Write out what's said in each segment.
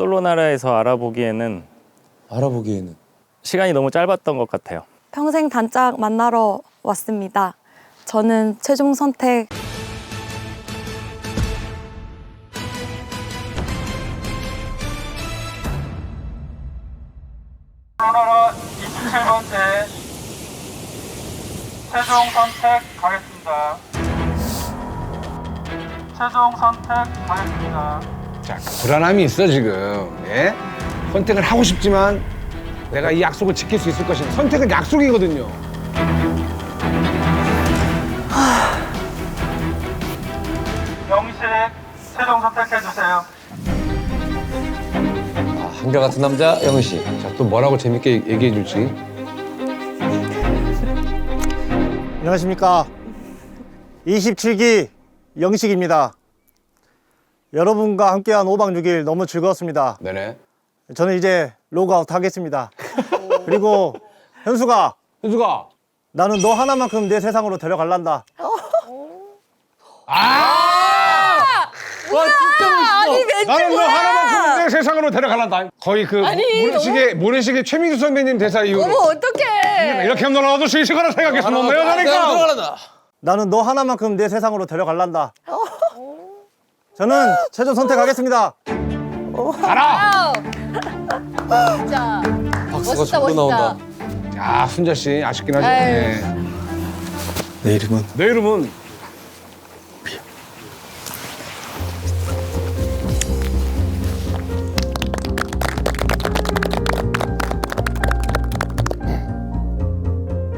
솔로 나라에서 알아보기에는 알아보기에는 시간이 너무 짧았던 것 같아요. 평생 단짝 만나러 왔습니다. 저는 최종 선택 코로나라 27번째 최종 선택 가겠습니다. 최종 선택 가겠습니다. 자, 불안함이 있어 지금. 예? 선택을 하고 싶지만 내가 이 약속을 지킬 수 있을 것인가. 선택은 약속이거든요. 영식 최종 선택해 주세요. 아, 한결같은 남자 영희 씨. 자, 또 뭐라고 재밌게 얘기해 줄지. 안녕하십니까. 27기 영식입니다. 여러분과 함께한 5박 6일 너무 즐거웠습니다. 네네. 저는 이제 로그아웃 하겠습니다. 그리고 현수가 현수가. 나는 너 하나만큼 내 세상으로 데려갈란다. 나는 너 하나만큼 내 세상으로 데려갈란다. 거의 그 모래시계 모래시계 최민수 선배님 대사 이후로. 어머 어떡해. 이렇게 하면 너도 실시간을 생각해서 넌내 여자니까. 들어가란다. 나는 너 하나만큼 내 세상으로 데려갈란다. 저는 최종 선택하겠습니다. 가라. 박수가 절로 나온다. 야, 순자 씨 아쉽긴 하죠. 네. 내 이름은 내 이름은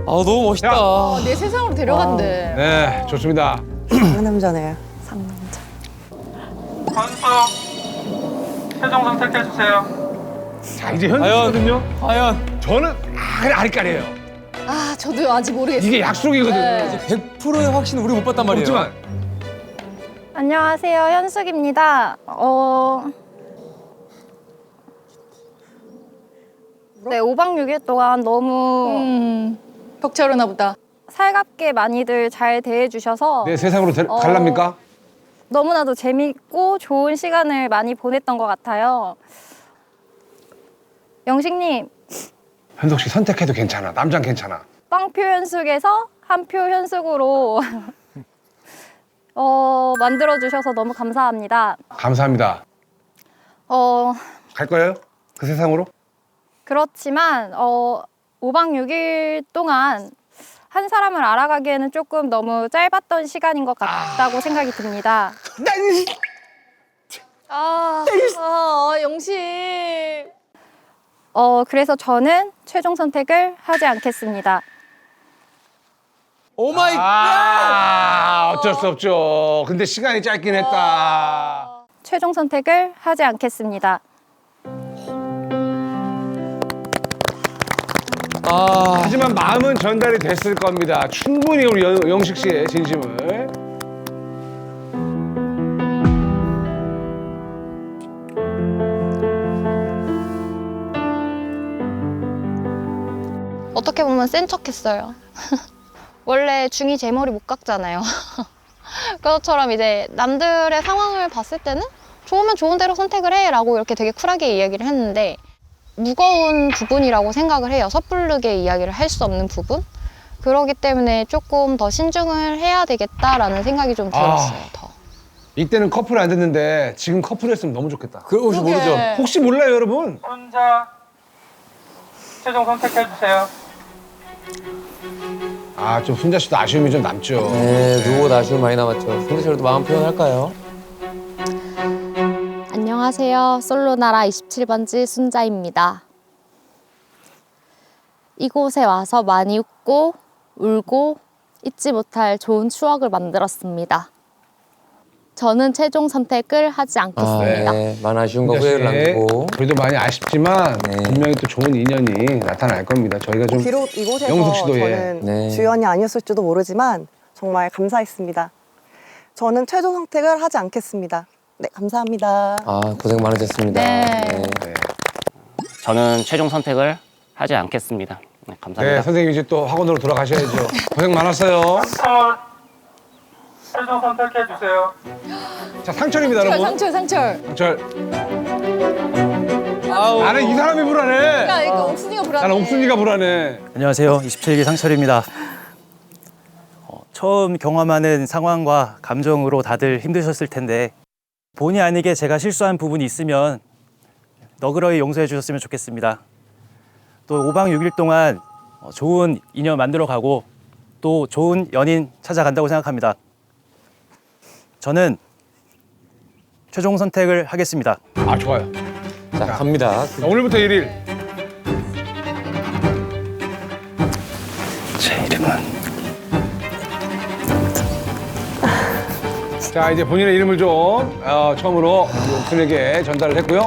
아 너무 멋있다. 야. 내 세상으로 데려간대. 네, 좋습니다. 상남자네요. 현수 최종 선택해 주세요. 자, 이제 현수거든요. 과연 저는 아, 아리까리예요. 아, 저도 아직 모르겠어요. 이게 약속이거든요. 네. 100%의 확신을 우리 못 봤단 말이에요. 없지만 안녕하세요. 현숙입니다. 어... 네, 5박 6일 동안 너무 음, 벅차오르나 보다. 살갑게 많이들 잘 대해주셔서 내 세상으로 데, 어. 갈랍니까? 너무나도 재밌고 좋은 시간을 많이 보냈던 것 같아요. 영식님, 현석 씨 선택해도 괜찮아. 남자는 괜찮아. 빵표 현숙에서 한 표 현숙으로 어, 만들어주셔서 너무 감사합니다. 감사합니다. 어, 갈 거예요? 그 세상으로? 그렇지만 어, 5박 6일 동안 한 사람을 알아가기에는 조금 너무 짧았던 시간인 것 같다고 생각이 듭니다. 아, 아, 영식. 어, 그래서 저는 최종 선택을 하지 않겠습니다. 오 마이 갓. 아, 어쩔 수 없죠. 근데 시간이 짧긴 했다. 최종 선택을 하지 않겠습니다. 아 하지만 마음은 전달이 됐을 겁니다. 충분히 우리 영, 영식 씨의 진심을. 어떻게 보면 센 척했어요. 원래 중이 제 머리 못 깎잖아요. 그것처럼 이제 남들의 상황을 봤을 때는 좋으면 좋은 대로 선택을 해라고 이렇게 되게 쿨하게 이야기를 했는데 무거운 부분이라고 생각을 해요. 섣부르게 이야기를 할 수 없는 부분. 그러기 때문에 조금 더 신중을 해야 되겠다라는 생각이 좀 들었어요. 아. 더. 이때는 커플 안 됐는데 지금 커플이었으면 너무 좋겠다. 그 혹시 모르죠. 혹시 몰라요, 여러분? 혼자 최종 선택해 주세요. 아, 좀 순자 씨도 아쉬움이 좀 남죠. 네 누구 아쉬움 많이 남았죠. 근데 저도 마음 표현할까요? 안녕하세요. 솔로나라 27번지 순자입니다. 이곳에 와서 많이 웃고 울고 잊지 못할 좋은 추억을 만들었습니다. 저는 최종 선택을 하지 않겠습니다. 네, 많은 아쉬움과 순자 후회를 씨, 남기고. 그래도 많이 아쉽지만 네. 분명히 또 좋은 인연이 나타날 겁니다. 저희가 좀 비록 이곳에서 영숙 씨도 예. 저는 네. 주연이 아니었을지도 모르지만 정말 감사했습니다. 저는 최종 선택을 하지 않겠습니다. 네, 감사합니다. 아 고생 많으셨습니다. 네. 네. 저는 최종 선택을 하지 않겠습니다. 네, 감사합니다. 네, 선생님 이제 또 학원으로 돌아가셔야죠. 고생 많았어요. 상철 최종 선택해 주세요. 자, 상철입니다, 상철, 여러분. 상철, 상철. 상철. 아우. 나는 이 사람이 불안해. 그러니까 이거 옥순이가 불안해. 나는 옥순이가 불안해. 안녕하세요. 27기 상철입니다. 어, 처음 경험하는 상황과 감정으로 다들 힘드셨을 텐데 본의 아니게 제가 실수한 부분이 있으면 너그러이 용서해 주셨으면 좋겠습니다. 또 5박 6일 동안 어, 좋은 인연 만들어 가고 또 좋은 연인 찾아간다고 생각합니다. 저는 최종 선택을 하겠습니다. 아 좋아요. 자, 갑니다. 자, 오늘부터 1일. 제 이름은 자 이제 본인의 이름을 좀 어, 처음으로 우리 옥순에게 전달을 했고요.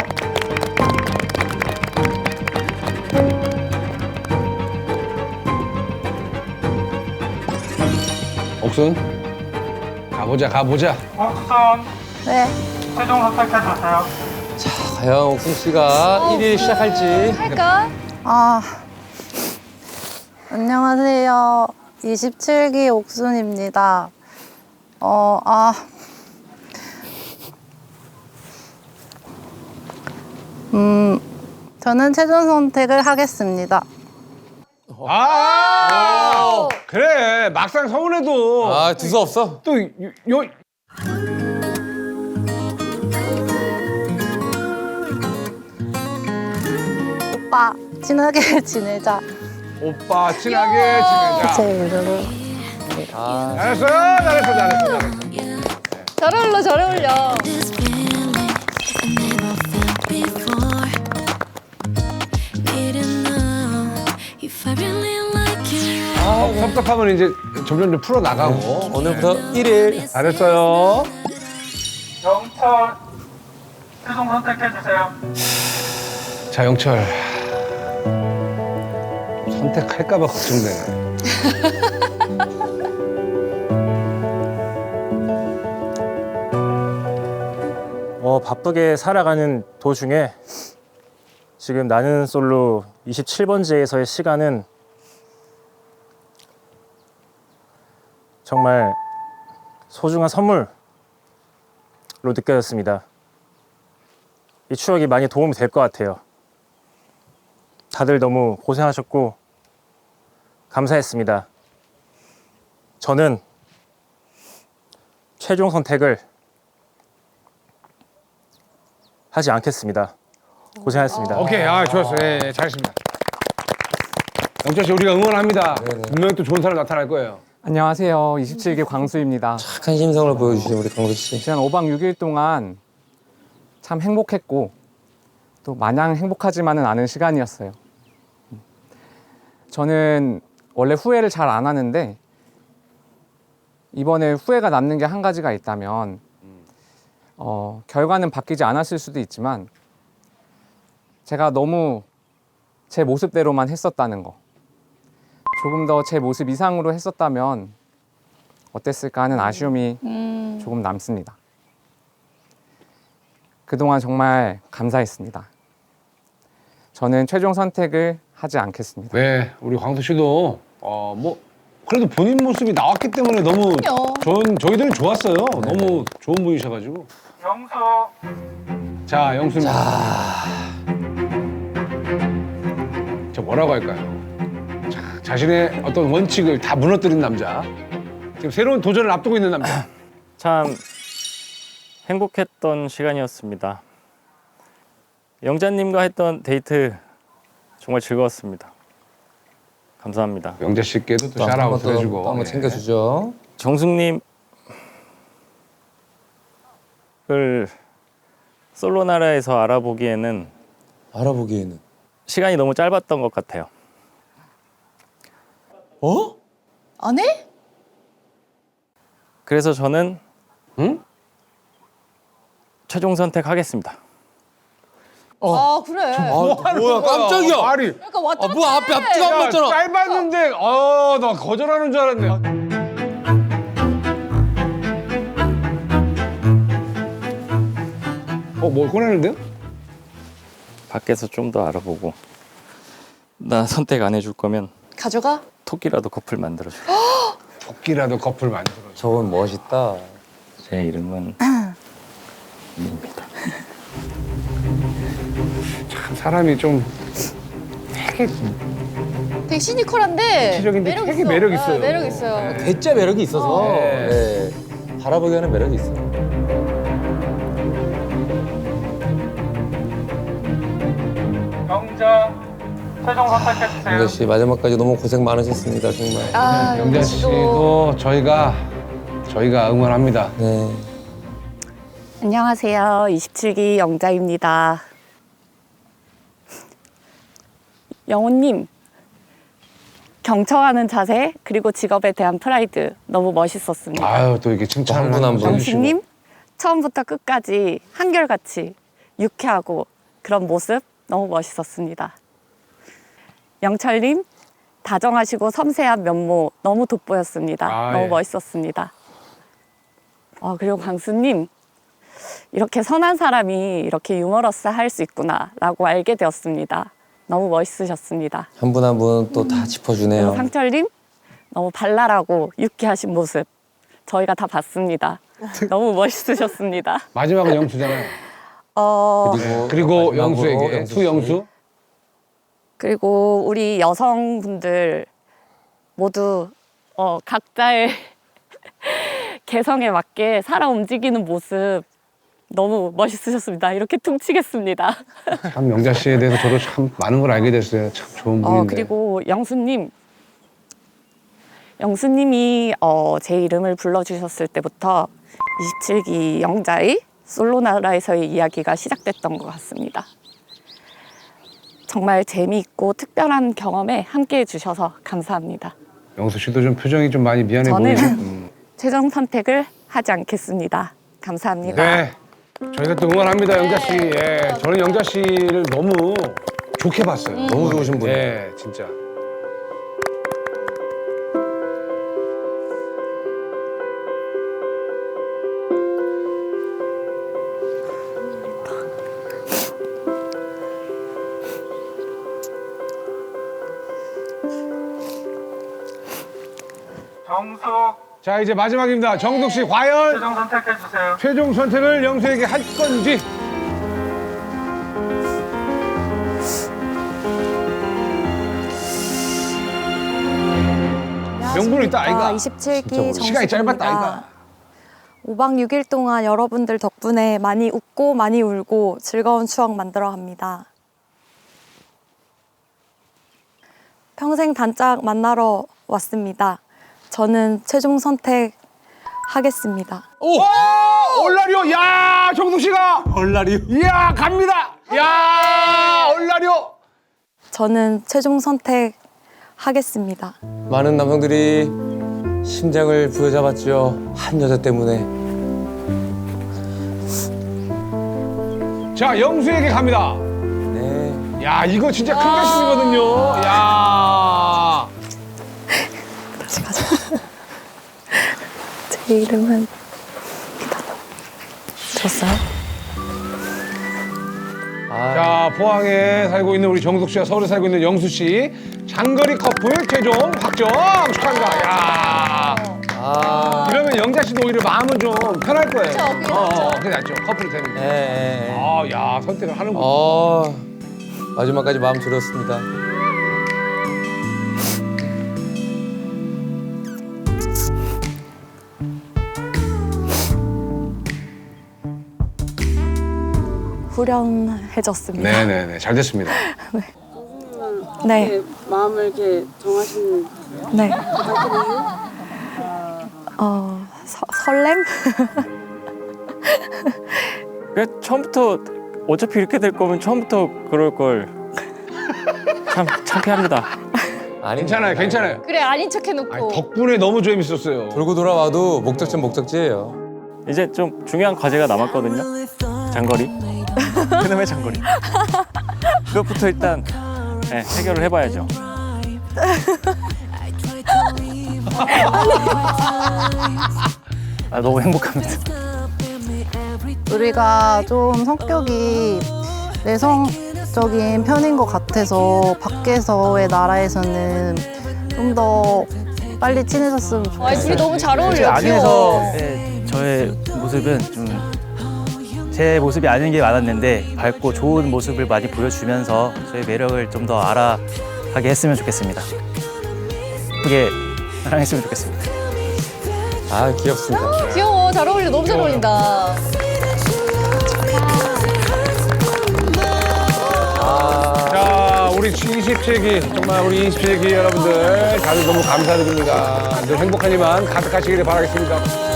옥순 가보자 가보자. 옥순 네. 최종 선택해주세요. 과연 옥순 씨가 1일 시작할지. 할까? 아, 안녕하세요. 27기 옥순입니다. 어, 아. 음, 저는 최종 선택을 하겠습니다. 아 그래 막상 서운해도 아, 두서 없어? 또 요, 요 오빠, 친하게 지내자. 오빠 친하게 지내자. 제 이름을. 아, 잘했어 잘했어 잘했어 잘했어. 잘 어울려 잘 어울려. 아, 섭섭하면 이제 점점 좀 풀어 나가고. 오늘부터 1일. 잘했어요. 영철 최종 선택해 주세요. 자 영철 선택할까봐 걱정되네. 어, 바쁘게 살아가는 도중에 지금 나는 솔로 27번지에서의 시간은 정말 소중한 선물로 느껴졌습니다. 이 추억이 많이 도움이 될 것 같아요. 다들 너무 고생하셨고 감사했습니다. 저는 최종 선택을 하지 않겠습니다. 고생하셨습니다. 오케이, 아 좋았어요. 예, 예, 잘했습니다. 영철 씨 우리가 응원합니다. 분명히 또 좋은 사람 나타날 거예요. 안녕하세요. 27기 광수입니다. 착한 심성을 보여주신 우리 강수 씨. 지난 5박 6일 동안 참 행복했고 또 마냥 행복하지만은 않은 시간이었어요. 저는 원래 후회를 잘 안 하는데 이번에 후회가 남는 게 한 가지가 있다면 어, 결과는 바뀌지 않았을 수도 있지만 제가 너무 제 모습대로만 했었다는 거. 조금 더 제 모습 이상으로 했었다면 어땠을까 하는 아쉬움이 음. 조금 남습니다. 그동안 정말 감사했습니다. 저는 최종 선택을 하지 않겠습니다. 네, 우리 광수 씨도 어 뭐 그래도 본인 모습이 나왔기 때문에 너무 그럼요. 전 저희들은 좋았어요. 너무 좋은 분이셔가지고. 영수 자, 영수님. 자, 뭐라고 할까요? 자, 자신의 어떤 원칙을 다 무너뜨린 남자. 지금 새로운 도전을 앞두고 있는 남자. 참 행복했던 시간이었습니다. 영자님과 했던 데이트 정말 즐거웠습니다. 감사합니다. 영재 씨께도 또 샤라웃 또 해주고. 또 한번 예. 챙겨주죠. 정숙님 을 솔로 나라에서 알아보기에는 알아보기에는. 시간이 너무 짧았던 것 같아요. 어? 안 해? 그래서 저는 응? 최종 선택하겠습니다. 아 그래. 아, 뭐야, 깜짝이야. 아니, 그러니까 왔다 아, 뭐야, 앞에 앞뒤가 안 야, 맞잖아. 짧았는데, 어, 나 거절하는 줄 알았네. 어, 뭐 꺼내는데요? 밖에서 좀 더 알아보고 나 선택 안 해줄 거면 가져가. 토끼라도 커플 만들어줘. 토끼라도 커플 만들어. 저건 멋있다. 제 이름은 입니다. 참 사람이 좀 되게 되게 시니컬한데 시적인데 매력 되게 있어. 매력 있어요. 아, 매력 있어요. 네. 대짜 매력이 있어서 네. 네. 바라보기 하는 매력이 있어요. 최종 선택해 주세요. 영자 씨 마지막까지 너무 고생 많으셨습니다 정말. 아, 영자 씨도 저희가 저희가 응원합니다. 네. 안녕하세요. 27기 영자입니다. 영호님, 경청하는 자세 그리고 직업에 대한 프라이드 너무 멋있었습니다. 아유 또 이렇게 칭찬을 한분한 분. 영식님, 처음부터 끝까지 한결같이 유쾌하고 그런 모습 너무 멋있었습니다. 영철님, 다정하시고 섬세한 면모 너무 돋보였습니다. 아, 너무 예. 멋있었습니다. 어, 그리고 광수님, 이렇게 선한 사람이 이렇게 유머러스 할 수 있구나라고 알게 되었습니다. 너무 멋있으셨습니다. 한 분 한 분 또 다 짚어주네요. 그리고 상철님, 너무 발랄하고 유쾌하신 모습 저희가 다 봤습니다. 너무 멋있으셨습니다. 마지막은 영수잖아요. 어, 그리고 그리고 마지막으로 영수에게 영수 씨. 수영수. 그리고 우리 여성분들 모두 어, 각자의 개성에 맞게 살아 움직이는 모습 너무 멋있으셨습니다. 이렇게 퉁치겠습니다. 참 영자 씨에 대해서 저도 참 많은 걸 알게 됐어요. 참 좋은 분인데. 어, 그리고 영수님. 영수님이 어, 제 이름을 불러주셨을 때부터 27기 영자의 솔로나라에서의 이야기가 시작됐던 것 같습니다. 정말 재미있고 특별한 경험에 함께 해 주셔서 감사합니다. 영수 씨도 좀 표정이 좀 많이 미안해 저는 보이죠. 음. 최종 선택을 하지 않겠습니다. 감사합니다. 네. 저희가 또 응원합니다, 영자 씨. 예. 저는 영자 씨를 너무 좋게 봤어요. 너무 좋으신 분이에요. 예, 진짜. 정숙 자, 이제 마지막입니다. 정숙 씨, 과연 최종 선택해 주세요. 최종 선택을 영수에게 할 건지. 명분은 있다, 아이가. 27기 진짜 시간이 짧았다, 아이가. 5박 6일 동안 여러분들 덕분에 많이 웃고 많이 울고 즐거운 추억 만들어 갑니다. 평생 단짝 만나러 왔습니다. 저는 최종 선택 하겠습니다. 오! 얼라리오! 야, 정숙 씨가! 얼라리오? 이야, 갑니다! 야, 얼라리오! 저는 최종 선택 하겠습니다. 많은 남성들이 심장을 부여잡았죠. 한 여자 때문에. 자, 영수에게 갑니다. 네. 야, 이거 진짜 큰 결심이거든요. 야. 제 이름은? 아, 자, 포항에 살고 있는 우리 정숙 씨와 서울에 살고 있는 영수 씨. 장거리 커플 최종 확정 축하합니다. 야. 아. 이러면 영자 씨도 오히려 마음은 좀 편할 거예요. 그쵸, 어. 어, 그게 낫죠. 커플이 되는 예, 게. 예, 예. 아, 야, 선택을 하는군. 어, 마지막까지 마음 졸였습니다. 후련해졌습니다. 네네네. 잘 됐습니다. 네. 마음을 이렇게 정하신 네. 어, 서, 설렘? 그래, 처음부터 어차피 이렇게 될 거면 처음부터 그럴 걸. 참 창피합니다. 아니, 괜찮아요, 괜찮아요. 그래 아닌 척 아니, 해놓고. 덕분에 너무 재밌었어요. 돌고 돌아와도 목적지는 목적지예요. 이제 좀 중요한 과제가 남았거든요. 장거리. 그놈의 장거리. 그것부터 일단 네, 해결을 해봐야죠. 아, 너무 행복합니다. 우리가 좀 성격이 내성적인 편인 것 같아서 밖에서의 나라에서는 좀 더 빨리 친해졌으면 좋겠어요. 와 둘이 너무 잘제 어울려. 안에서. 네, 저의 모습은 좀 제 모습이 아닌 게 많았는데 밝고 좋은 모습을 많이 보여주면서 저의 매력을 좀 더 알아가게 했으면 좋겠습니다. 예쁘게 사랑했으면 좋겠습니다. 아 귀엽습니다. 귀여워. 잘 어울려. 너무 잘 어울린다. 자, 우리 20세기, 정말 우리 20세기 여러분들 다들 너무 감사드립니다. 늘 행복한 일만 가득하시기를 바라겠습니다.